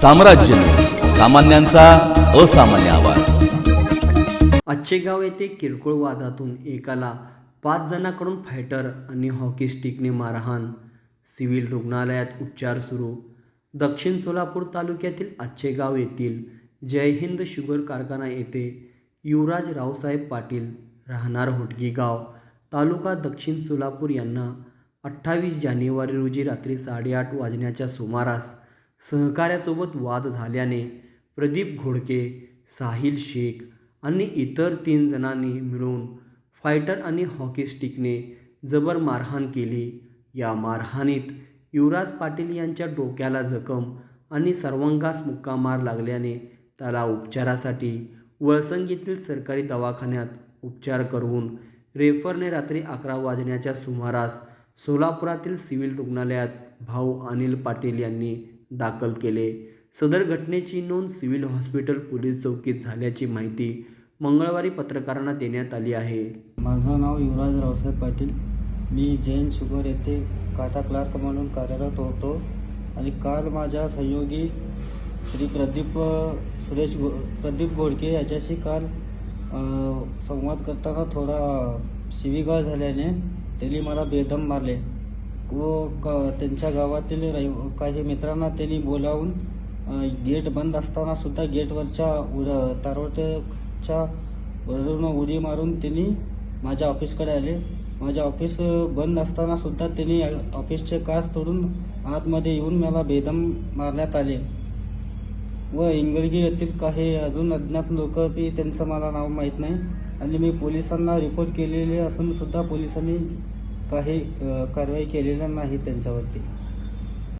साम्राज्य. सामान्यांचा असामान्य आवाज. आजचे येथे किरकोळ वादातून एकाला पाच जणांकडून फायटर आणि हॉकी स्टिकने मारहाण. सिव्हिल रुग्णालयात उपचार सुरू. दक्षिण सोलापूर तालुक्यातील आजचे येथील जय हिंद शुगर कारखाना येथे युवराज रावसाहेब पाटील राहणार होटगीगाव तालुका दक्षिण सोलापूर यांना अठ्ठावीस जानेवारी रोजी रात्री साडेआठ वाजण्याच्या सुमारास सहकाऱ्यासोबत वाद झाल्याने प्रदीप घोडके साहिल शेख आणि इतर तीन जणांनी मिळून फायटर आणि हॉकी स्टिकने जबर मारहाण केली. या मारहाणीत युवराज पाटील यांच्या डोक्याला जखम आणि सर्वांगास मुक्का मार लागल्याने त्याला उपचारासाठी वळसंग येथील सरकारी दवाखान्यात उपचार करून रेफरने रात्री अकरा वाजण्याच्या सुमारास सोलापुरातील सिव्हिल रुग्णालयात भाऊ अनिल पाटील यांनी दाखल केले. सदर घटनेची नोंद सिव्हिल हॉस्पिटल पोलीस चौकीत झाल्याची माहिती मंगळवारी पत्रकारांना देण्यात आली आहे. माझं नाव युवराज रावसाहेब पाटील. मी जैन शुगर येथे काटा क्लार्क म्हणून कार्यरत होतो आणि काल माझ्या सहयोगी श्री प्रदीप सुरेश गो प्रदीप घोडके याच्याशी काल संवाद करताना थोडा शिवीगाळ झाल्याने त्यांनी मला बेदम मारले. व क त्यांच्या गावातील रहिव काही मित्रांना त्यांनी बोलावून गेट बंद असताना सुद्धा गेटवरच्या उड तारोटच्या वरून उडी मारून त्यांनी माझ्या ऑफिसकडे आले. माझ्या ऑफिस बंद असताना सुद्धा त्यांनी ऑफिसचे काच तोडून आतमध्ये येऊन मला बेदम मारण्यात आले. व इंगळगी येथील काही अजून अज्ञात लोक बी त्यांचं मला नाव माहीत नाही. आणि मी पोलिसांना रिपोर्ट केलेले असून सुद्धा पोलिसांनी काही कारवाई केलेली नाही त्यांच्यावरती.